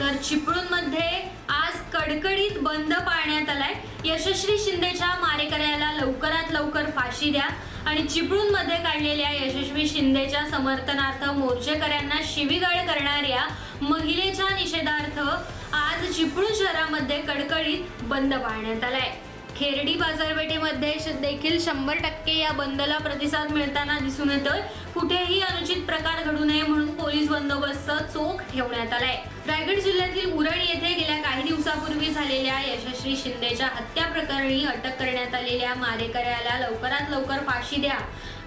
तर चिपळूणमध्ये आज कडकडीत बंद पाळण्यात आलाय. यशस्वी शिंदेच्या मारेकऱ्याला लवकरात लवकर फाशी द्या. आणि चिपळूणमध्ये काढलेल्या यशस्वी शिंदेच्या समर्थनार्थ मोर्चेकऱ्यांना शिवीगाळ करणाऱ्या महिलेच्या निषेधार्थ आज चिपळूण शहरामध्ये कडकडीत बंद पाळण्यात आलाय. खेरडी बाजारपेठेमध्ये श- देखील शंभर टक्के या बंदला प्रतिसाद मिळताना दिसून येतोय. कुठेही अनुचित प्रकार घडू नये म्हणून पोलीस बंदोबस्त चोख ठेवण्यात आलाय. रायगड जिल्ह्यातील उरण येथे गेल्या काही दिवसापूर्वी झालेल्या यशस्वी शिंदेच्या हत्या प्रकरणी अटक करण्यात आलेल्या मारेकऱ्याला लवकरात लवकर फाशी द्या.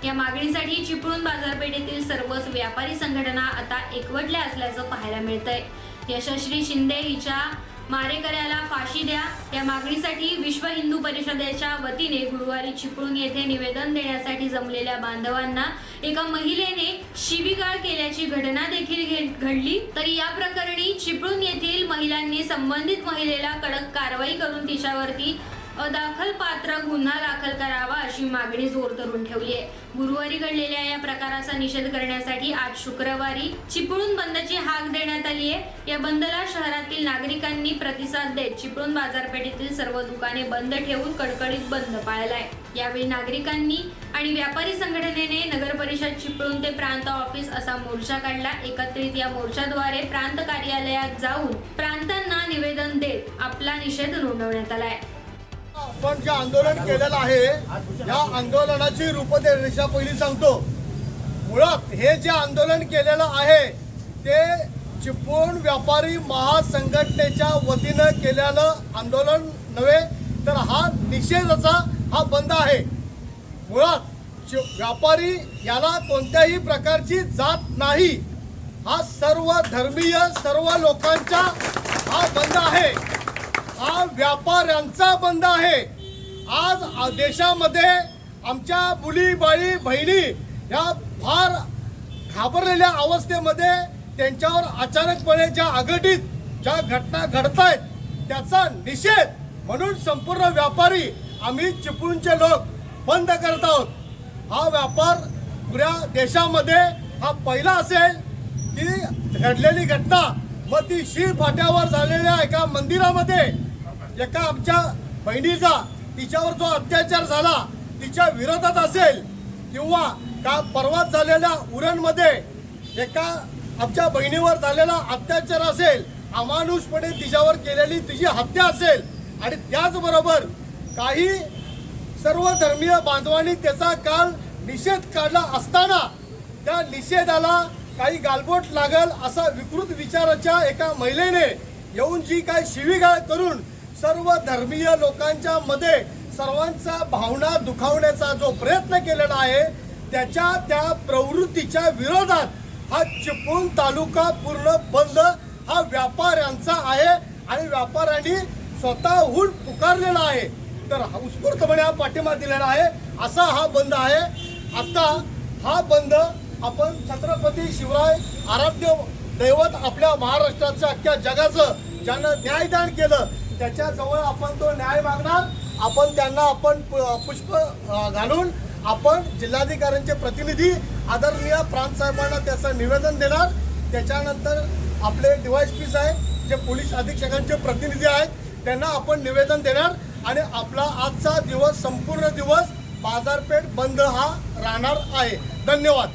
या मागणीसाठी चिपळूण बाजारपेठेतील सर्वच व्यापारी संघटना आता एकवटल्या असल्याचं पाहायला मिळतंय. यशस्वी शिंदे हिच्या मारेकऱ्याला फाशी द्या. या मागणीसाठी विश्व हिंदू परिषदेच्या वतीने गुरुवारी चिपळूण येथे निवेदन देण्यासाठी जमलेल्या बांधवांना एका महिलेने शिवीगाळ केल्याची घटना देखील घे- घडली. तर या प्रकरणी चिपळूण येथील महिलांनी संबंधित महिलेला कडक कारवाई करून तिच्यावरती अदाखल पात्र गुन्हा दाखल करावा अशी मागणी जोर धरून ठेवली आहे. गुरुवारी घडलेल्या या प्रकाराचा निषेध करण्यासाठी आज शुक्रवारी चिपळूण बंदची हाक आली आहे या बंदला शहरातील नागरिकांनी प्रतिसाद देत चिपळूण बाजारपेठेतील सर्व दुकाने बंद ठेवून कडकडीत बंद पाळलाय. यावेळी नागरिकांनी आणि व्यापारी संघटनेने नगर परिषद चिपळूण ते प्रांत ऑफिस असा मोर्चा काढला. एकत्रित या मोर्चाद्वारे प्रांत कार्यालयात जाऊन प्रांतांना निवेदन देत आपला निषेध नोंदवण्यात आलाय. आपण जे आंदोलन केलेलं आहे या आंदोलनाची रूपरेषा पहिली सांगतो. मुळात हे जे आंदोलन केलेलं आहे चिपळूण व्यापारी महासंघटनेच्या वतीनं केलेलं आंदोलन नव्हे तर हा निषेधाचा हा बंद आहे. मुळात व्यापारी याला कोणत्याही प्रकारची जात नाही. हा सर्व धर्मीय सर्व लोकांचा हा बंद आहे. हा व्यापाऱ्यांचा बंद आहे. आज देशामध्ये आमच्या मुली बाळी बहिणी ह्या फार घाबरलेल्या अवस्थेमध्ये त्यांच्यावर अचानकपणे ज्या अघटित ज्या घटना घडत आहेत त्याचा निषेध म्हणून संपूर्ण व्यापारी आम्ही चिपळूणचे लोक बंद करत आहोत. हा व्यापार पुऱ्या देशामध्ये हा पहिला असेल की घडलेली घटना व ती शीळ फाट्यावर झालेल्या एका मंदिरामध्ये एका आमच्या बहिणीचा तिच्यावर जो अत्याचार झाला तिच्या विरोधात असेल किंवा का परवाच झालेल्या उरणमध्ये एका आमच्या बहिणीवर झालेला अत्याचार असेल अमानुषपणे तिच्यावर केलेली तिची हत्या असेल आणि त्याचबरोबर काही सर्व धर्मीय बांधवांनी त्याचा काल निषेध काढला असताना त्या निषेधाला काही गालबोट लागल असा विकृत विचाराच्या एका महिलेने येऊन जी काय शिवीगाळ करून सर्व धर्मीय लोकांच्या मध्ये सर्वांचा भावना दुखावण्याचा जो प्रयत्न केलेला आहे त्याच्या त्या प्रवृत्तीच्या विरोधात हा चिपळूण तालुका पूर्ण बंद हा व्यापाऱ्यांचा आहे आणि व्यापाऱ्यांनी स्वतःहून पुकारलेला आहे. तर उत्स्फूर्तपणे हा पाठिंबा दिलेला आहे. असा हा बंद आहे. आता हा बंद आपण छत्रपती शिवराय आराध्य दैवत आपल्या महाराष्ट्राचं अख्ख्या जगाचं ज्यानं न्यायदान केलं त्याच्याजवळ आपण तो न्याय मागणार. आपण त्यांना आपण पु- पुष्प घालून आपण जिल्हाधिकाऱ्यांचे प्रतिनिधी आदरणीय प्रांत साहेबांना त्याचं निवेदन देणार. त्याच्यानंतर आपले पीस साहेब जे पोलीस अधीक्षकांचे प्रतिनिधी आहेत त्यांना आपण निवेदन देणार. आणि आपला आजचा दिवस संपूर्ण दिवस बाजारपेठ बंद हा राहणार आहे. धन्यवाद.